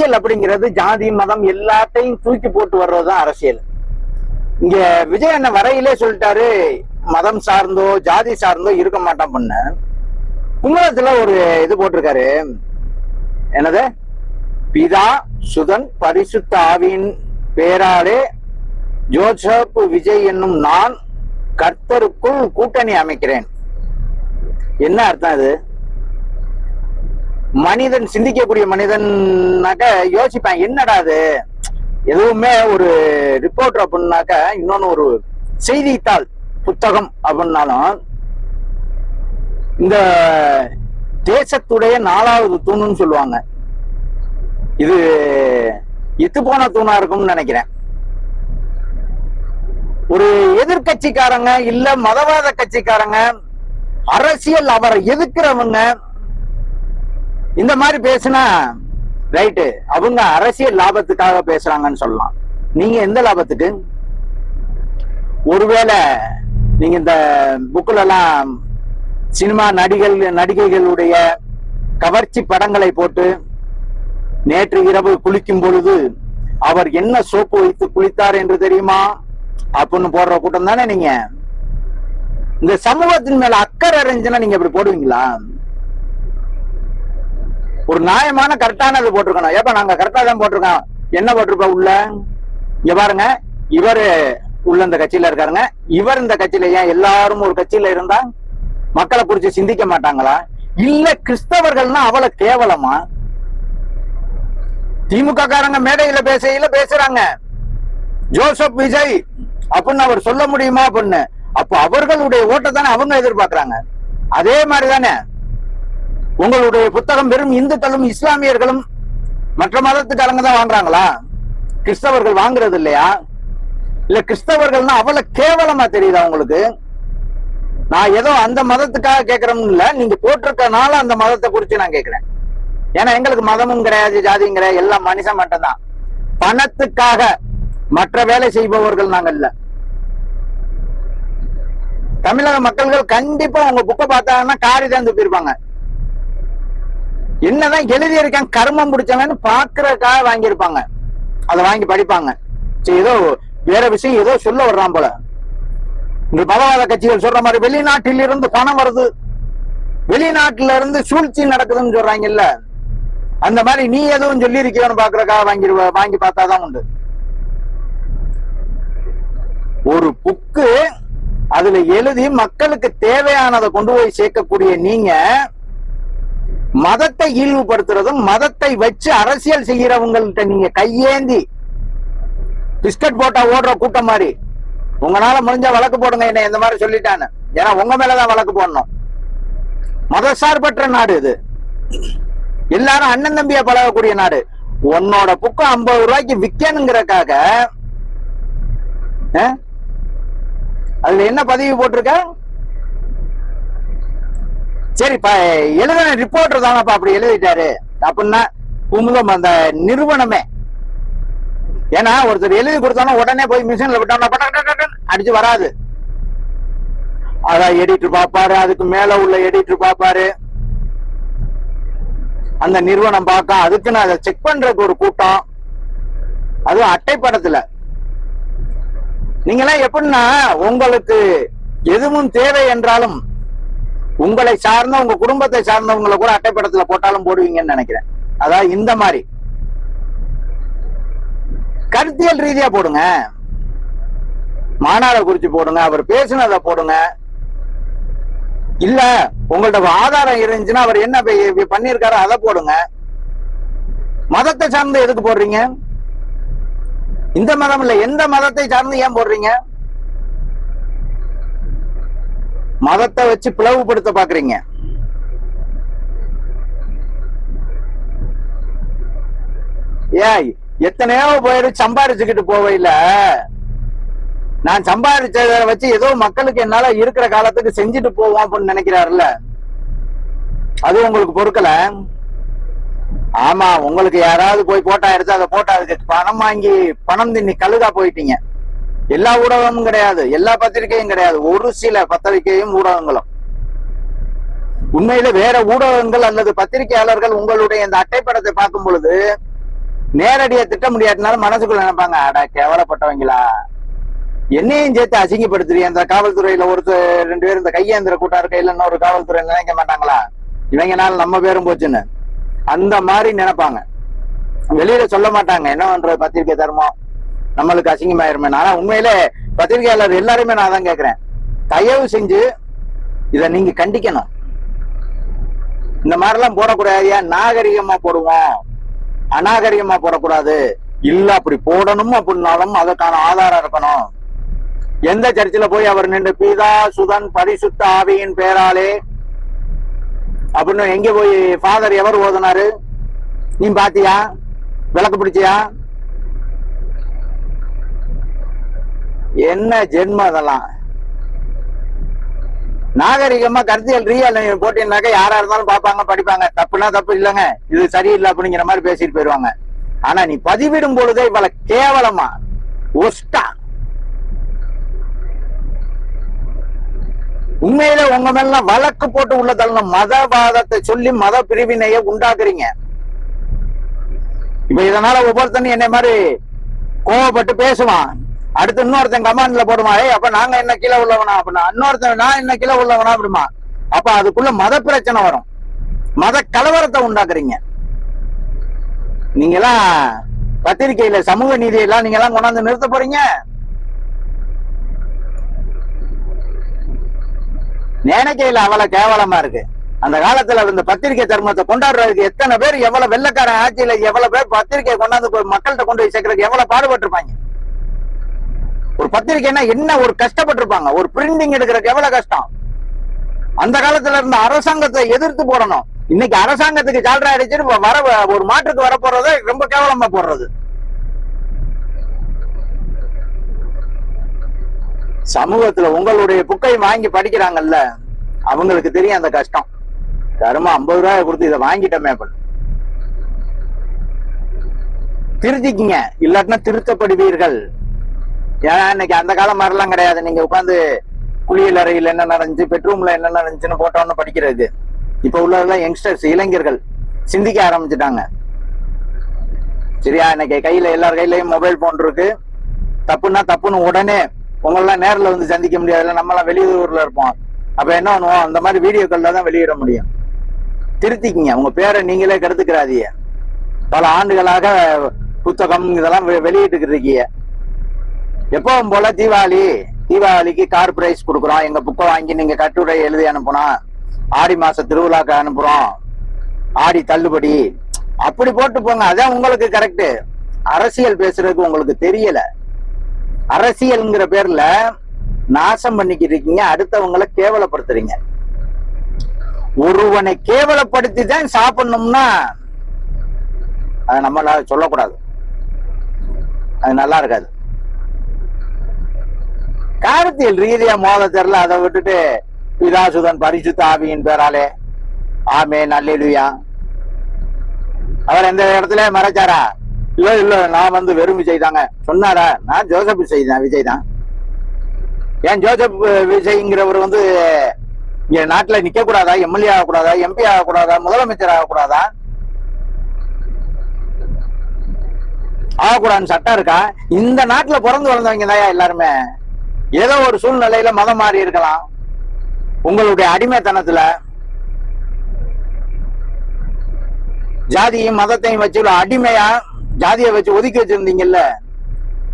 அரசியல் அப்படிங்கிறது ஜாதி மதம் எல்லாத்தையும் தூக்கி போட்டு வர்றதுதான் அரசியல். இங்க விஜய் அண்ணன் வரையிலே சொல்லிட்டாரு மதம் சார்ந்தோ ஜாதி சார்ந்தோ இருக்க மாட்டான் பண்ண. கும்பலத்துல ஒரு இது போட்டிருக்காரு. என்னது? பிதா சுதன் பரிசுத்த ஆவியின் பேராலே ஜோசப் விஜய் என்னும் நான் கர்த்தருக்குள் கூட்டணி அமைக்கிறேன். என்ன அர்த்தம் அது? மனிதன் சிந்திக்கக்கூடிய மனிதன்னாக்க யோசிப்பேன் என்னடா அது? எதுவுமே ஒரு ரிப்போர்ட் அப்படின்னாக்க இன்னொன்னு ஒரு செய்தித்தாள் புத்தகம் அப்படின்னாலும் இந்த தேசத்துடைய நாலாவது தூணுன்னு சொல்லுவாங்க. இது இத்து போன தூணா இருக்கும்னு நினைக்கிறேன். ஒரு எதிர்கட்சிக்காரங்க இல்ல மதவாத கட்சிக்காரங்க அரசியல் அவரை எதிர்க்கிறவங்க இந்த மாதிரி பேசினா ரைட்டு அவங்க அரசியல் லாபத்துக்காக பேசுறாங்கன்னு சொல்லலாம். நீங்க எந்த லாபத்துக்கு? ஒருவேளை நீங்க இந்த புக்கில் எல்லாம் சினிமா நடிகள் நடிகைகளுடைய கவர்ச்சி படங்களை போட்டு நேற்று இரவு குளிக்கும் பொழுது அவர் என்ன சோப்பு வைத்து குளித்தார் என்று தெரியுமா? அப்படின்னு போடுற கூட்டம் தானே நீங்க. இந்த சமூகத்தின் மேல அக்கறை அறிஞ்சுன்னா நீங்க இப்படி போடுவீங்களா? ஒரு நியாயமான கரெக்டானது போட்டிருக்கணும். ஏப்பா நாங்க கரெக்டா தான் போட்டிருக்கோம். என்ன போட்டிருப்போம் உள்ள? இங்க பாருங்க. இவரு உள்ள இந்த கட்சியில இருக்காருங்க. இவர் இந்த கட்சியில ஏன் எல்லாரும் ஒரு கட்சியில இருந்தா மக்களை குறிச்சு சிந்திக்க மாட்டாங்களா? இல்ல கிறிஸ்தவர்கள்னா அவ்வளவு கேவலமா? திமுக காரங்க மேடையில பேசையில பேசுறாங்க. ஜோசப் விஜய் அப்படின்னு அவர் சொல்ல முடியுமா அப்படின்னு? அப்ப அவர்களுடைய ஓட்டை தானே அவங்க எதிர்பார்க்கிறாங்க. அதே மாதிரி தானே உங்களுடைய புத்தகம் வெறும் இந்துக்களும் இஸ்லாமியர்களும் மற்ற மதத்துக்காரங்க தான் வாங்குறாங்களா? கிறிஸ்தவர்கள் வாங்குறது இல்லையா? இல்ல கிறிஸ்தவர்கள்னா அவ்வளவு கேவலமா தெரியுதா உங்களுக்கு? நான் ஏதோ அந்த மதத்துக்காக கேட்கறோம்னு இல்ல நீங்க போட்டிருக்கனால அந்த மதத்தை குறிச்சு நான் கேட்கிறேன் ஏன்னா எங்களுக்கு மதமும் கிடையாது ஜாதியும் கிடையாது எல்லாம் மனுஷன் மட்டும்தான். பணத்துக்காக மற்ற வேலை செய்பவர்கள் நாங்க இல்ல. தமிழக மக்கள்கள் கண்டிப்பா உங்க புக்கை பார்த்தாங்கன்னா காரி தான் துப்பிருப்பாங்க என்னதான் எழுதி இருக்கேன் கர்மம் பிடிச்சவன்னு பாக்குறதுக்காக வாங்கியிருப்பாங்க. அதை வாங்கி படிப்பாங்க. சரி ஏதோ வேற விஷயம் ஏதோ சொல்ல வர்றான் போல. இந்த மதவாத கட்சிகள் சொல்ற மாதிரி வெளிநாட்டில் இருந்து பணம் வருது. வெளிநாட்டுல இருந்து சூழ்ச்சி நடக்குதுன்னு சொல்றாங்கல்ல. அந்த மாதிரி நீ எதுவும் சொல்லி இருக்கியோன்னு பாக்குறக்காக வாங்கி வாங்கி பார்த்தாதான் உண்டு. ஒரு புக்கு அதுல எழுதி மக்களுக்கு தேவையானதை கொண்டு போய் சேர்க்கக்கூடிய நீங்க மதத்தை இழிவுபடுத்துறதும் மதத்தை வச்சு அரசியல் செய்யறவங்கள்ட்ட நீங்க கையேந்தி பிஸ்கட் போட்டா ஓடுற கூட்டம் மாதிரி. உங்களால முடிஞ்சா வழக்கு போடுங்க என்ன இந்த மாதிரி சொல்லிட்டான்னு. ஏன்னா உங்க மேலதான் வழக்கு போடணும். மதசார்பற்ற நாடு இது. எல்லாரும் அண்ணன் தம்பியா பழகக்கூடிய நாடு. உன்னோட புக்கு ஐம்பது ரூபாய்க்கு விற்கணுங்கிறக்காக ஆ? அதுல என்ன பதிவு போட்டிருக்க? சரி இப்ப எழுதின ரிப்போர்ட்டர் தானப்பா அப்படி எழுதிட்டாரு. அப்படின்னா குமுதம் அந்த நிறுவனமே. ஏன்னா ஒருத்தர் எழுதி கொடுத்தாலும் உடனே போய் மிஷின்ல விட்டோம்னா அடிச்சு வராது. அதான் எடிட்டர் பாப்பாரு அதுக்கு மேல உள்ள எடிட்டர் பாப்பாரு அந்த நிறுவனம் பார்க்க அதுக்குன்னு அதை செக் பண்றதுக்கு ஒரு கூட்டம். அதுவும் அட்டைப்படத்துல. நீங்களாம் எப்படின்னா உங்களுக்கு எதுவும் தேவை என்றாலும் உங்களை சார்ந்த உங்க குடும்பத்தை சார்ந்தவங்களை கூட அட்டைப்படத்துல போட்டாலும் போடுவீங்கன்னு நினைக்கிறேன். அதாவது இந்த மாதிரி. கருத்தியல் ரீதியா போடுங்க. மாநாட குறிச்சு போடுங்க அவர் பேசினதை போடுங்க. இல்ல உங்கள்ட்ட ஆதாரம் இருந்துச்சுன்னா அவர் என்ன பண்ணிருக்காரு அதை போடுங்க. மதத்தை சார்ந்து எதுக்கு போடுறீங்க? இந்த மதம் இல்ல எந்த மதத்தை சார்ந்து ஏன் போடுறீங்க? மதத்தை வச்சு பிளவுபடுத்த பாக்குறீங்க. ஏய் எத்தனையோ பேர் சம்பாரிச்சுக்கிட்டு போவையில நான் சம்பாதிச்சத வச்சு ஏதோ மக்களுக்கு என்னால இருக்கிற காலத்துக்கு செஞ்சுட்டு போவோம் அப்படின்னு நினைக்கிறாருல்ல. அது உங்களுக்கு பொறுக்கல? ஆமா உங்களுக்கு யாராவது போய் போட்டா எடுத்து அதை போட்டா அதுக்கு பணம் வாங்கி பணம் தின்னி கழுகா போயிட்டீங்க. எல்லா ஊடகமும் கிடையாது எல்லா பத்திரிகையும் கிடையாது. ஒரு சில பத்திரிகையும் ஊடகங்களும். உண்மையில வேற ஊடகங்கள் அல்லது பத்திரிகையாளர்கள் உங்களுடைய இந்த அட்டைப்படத்தை பார்க்கும் பொழுது நேரடியா திட்ட முடியாதுனால மனசுக்குள்ள நினைப்பாங்க அட கேவலப்பட்டவங்களா? என்னையும் சேர்த்து அசிங்கப்படுத்துறீ அந்த காவல்துறையில ஒருத்தர் ரெண்டு பேரும் இந்த கையேந்திர கூட்டார் இருக்க இல்ல இன்னொரு காவல்துறை நினைக்க மாட்டாங்களா? இவங்கனால நம்ம பேரும் போச்சுன்னு. அந்த மாதிரி நினைப்பாங்க. வெளியில சொல்ல மாட்டாங்க என்ன பண்றது? பத்திரிக்கை தர்மம். நம்மளுக்கு அசிங்கமாயிருமே. ஆனா உண்மையிலே பத்திரிகையாளர் எல்லாருமே நான் தான் கேட்கிறேன். தயவு செஞ்சு இத நீங்க கண்டிக்கணும். இந்த மாதிரிலாம் போடக்கூடாது. நாகரிகமா போடுவோம். அநாகரிகமா போடக்கூடாது. இல்ல அப்படி போடணும் அப்படின்னாலும் அதற்கான ஆதாரம் இருக்கணும். எந்த சர்ச்சில் போய் அவர் நின்று பீதா சுதன் பரிசுத்த ஆவியின் பேராலே அப்படின்னு எங்க போய் ஃபாதர் எவர் ஓதுனாரு? நீ பாத்தியா? விளக்கு பிடிச்சியா? என்ன ஜென்மம் அதெல்லாம்? நாகரிகமா கருத்தியல் ரீயல் போட்டீங்கன்னாக்க யாரா இருந்தாலும் பார்ப்பாங்க படிப்பாங்க. தப்புனா தப்பு இல்லைங்க. இது சரியில்லை அப்படிங்கிற மாதிரி பேசிட்டு போயிருவாங்க. ஆனா நீ பதிவிடும் பொழுதே இவள கேவலமா ஒஸ்டா. உண்மையில உங்க மேல வழக்கு போட்டு உள்ள தள்ள மதவாதத்தை சொல்லி மத பிரிவினைய உண்டாக்குறீங்க. இப்ப இதனால ஒவ்வொருத்தனும் என்ன மாதிரி கோவப்பட்டு பேசுவான். அடுத்து இன்னொருத்தன் கமாண்ட்ல போடுமா? ஏய் அப்ப நாங்க என்ன கீழே உள்ளவனா? அப்படின்னா இன்னொருத்தன் நான் என்ன கீழே உள்ளவனா அப்படிமா? அப்ப அதுக்குள்ள மத பிரச்சனை வரும். மத கலவரத்தை உண்டாக்குறீங்க. நீங்க எல்லாம் பத்திரிகையில சமூக நீதி எல்லாம் நீங்க எல்லாம் கொண்டாந்து நிறுத்த போறீங்க? நினைக்கையில அவ்வளவு கேவலமா இருக்கு. அந்த காலத்துல இந்த பத்திரிகை தர்மத்தை கொண்டாடுறதுக்கு எத்தனை பேர் எவ்வளவு வெள்ளக்காரன் ஆட்சியில எவ்வளவு பேர் பத்திரிகை கொண்டாந்து போய் மக்கள்கிட்ட கொண்டு போய் சேர்க்கறதுக்கு எவ்வளவு பாடுபட்டிருப்பாங்க? ஒரு பத்திரிகைன்னா என்ன ஒரு கஷ்டப்பட்டிருப்பாங்க? ஒரு பிரிண்டிங் எடுக்கிறதுக்கு எவ்வளவு கஷ்டம்? அந்த காலத்துல இருந்த அரசாங்கத்தை எதிர்த்து போடணும். இன்னைக்கு அரசாங்கத்துக்கு சால்ரா அடிச்சுட்டு வர ஒரு மாற்றுக்கு வர போறதை ரொம்ப கேவலமா போடுறது. சமூகத்துல உங்களுடைய புக்கை வாங்கி படிக்கிறாங்கல்ல அவங்களுக்கு தெரியும் அந்த கஷ்டம். தருமா ஐம்பது ரூபாய் கொடுத்து இதை வாங்கிட்டோமே பண்ணு திருத்திக்கிங்க. இல்லாட்டினா திருத்தப்படுவீர்கள். ஏன்னா இன்னைக்கு அந்த காலம் மாதிரிலாம் கிடையாது. நீங்க உட்காந்து குளியல் அறையில் என்ன நடந்துச்சு பெட்ரூம்ல என்ன நடந்துச்சுன்னு போட்டோன்னு படிக்கிறது இப்ப உள்ளதெல்லாம் யங்ஸ்டர்ஸ் இளைஞர்கள் சிந்திக்க ஆரம்பிச்சுட்டாங்க. சரியா? இன்னைக்கு கையில எல்லார் கையிலயும் மொபைல் போன் இருக்கு. தப்புன்னா தப்புன்னு உடனே உங்களெல்லாம் நேரில் வந்து சந்திக்க முடியாதுல்ல நம்ம எல்லாம் வெளியூர்ல இருப்போம். அப்ப என்ன பண்ணுவோம்? அந்த மாதிரி வீடியோக்கள்ல தான் வெளியிட முடியும். திருத்திக்கிங்க. உங்க பேரை நீங்களே கெடுத்துக்கிறாதிய பல ஆண்டுகளாக புத்தகம் இதெல்லாம் வெ- வெளியிட்டு இருக்கீங்க. எப்பவும் போல தீபாவளி தீபாவளிக்கு கார் பிரைஸ் கொடுக்குறோம். எங்க புக்கை வாங்கி நீங்க கட்டுரை எழுதி அனுப்பணும் ஆடி மாச திருவிழாக்கு அனுப்புறோம். ஆடி தள்ளுபடி. அப்படி போட்டு போங்க. அதான் உங்களுக்கு கரெக்டு அரசியல் பேசுறதுக்கு உங்களுக்கு தெரியல. அரசியல்ங்கிற பேர்ல நாசம் பண்ணிக்கிட்டு இருக்கீங்க. அடுத்தவங்களை கேவலப்படுத்துறீங்க. ஒருவனை கேவலப்படுத்தி தான் சாப்பிடணும்னா அதை நம்மளால சொல்லக்கூடாது. அது நல்லா இருக்காது. கருத்தியல் ரீதியா மோத தெரியல. அதை விட்டுட்டு பிதாசுதன் பரிசுத்த ஆவியின் பேராலே. ஆமே நல்லேலுயா அவர் எந்த இடத்துல மறைச்சாரா? இல்ல இல்ல. நான் வந்து வெறும் விஜய் தாங்க சொன்னாரா? நான் ஜோசப் விஜய் தான் விஜய் தான் ஏன் ஜோசப் விஜய்ங்கிறவர் வந்து என் நாட்டுல நிக்க கூடாதா எம்எல்ஏ ஆகக்கூடாதா? எம்பி ஆகக்கூடாதா? முதலமைச்சர் ஆகக்கூடாதா? ஆகக்கூடாதுன்னு சட்டம் இருக்கா? இந்த நாட்டுல பிறந்து வளர்ந்தவங்க தான் எல்லாருமே? ஏதோ ஒரு சூழ்நிலையில மதம் மாறி இருக்கலாம். உங்களுடைய அடிமைத்தனத்துல ஜாதியும் மதத்தையும் வச்சு ஒரு அடிமையா ஜாதியை வச்சு ஒதுக்கி வச்சிருந்தீங்கல்ல?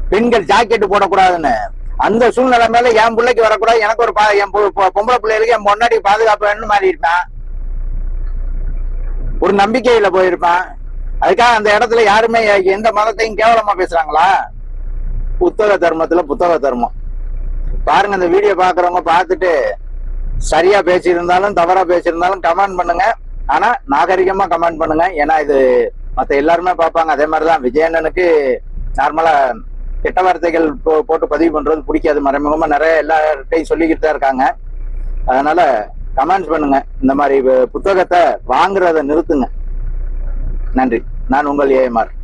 பெண்கள் ஜாக்கெட் போடக்கூடாதுன்னு. அந்த சூழ்நிலை மேல என் பிள்ளைக்கு வரக்கூடாது. எனக்கு ஒரு பா- என் பொம்பளை பிள்ளைகளுக்கு என் முன்னாடி பாதுகாப்பு வேணும்னு மாறி இருப்பான். ஒரு நம்பிக்கையில போயிருப்பான். அதுக்காக அந்த இடத்துல யாருமே எந்த மதத்தையும் கேவலமா பேசுறாங்களா? புத்தக தர்மத்துல புத்தக தர்மம். பாருங்க இந்த வீடியோ பாக்குறவங்க பார்த்துட்டு சரியா பேசியிருந்தாலும் தவறா பேசியிருந்தாலும் கமெண்ட் பண்ணுங்க. ஆனா நாகரிகமா கமெண்ட் பண்ணுங்க. ஏன்னா இது மத்த எல்லாருமே பார்ப்பாங்க. அதே மாதிரிதான் விஜயண்ணனுக்கு நார்மலா கெட்ட வார்த்தைகள் போ- போட்டு பதிவு பண்றது பிடிக்காது. மறைமுகமா நிறைய எல்லார்ட்டையும் சொல்லிக்கிட்டு தான் இருக்காங்க. அதனால கமெண்ட்ஸ் பண்ணுங்க. இந்த மாதிரி புத்தகத்தை வாங்குறத நிறுத்துங்க. நன்றி. நான் உங்கள் ஏஎம்ஆர்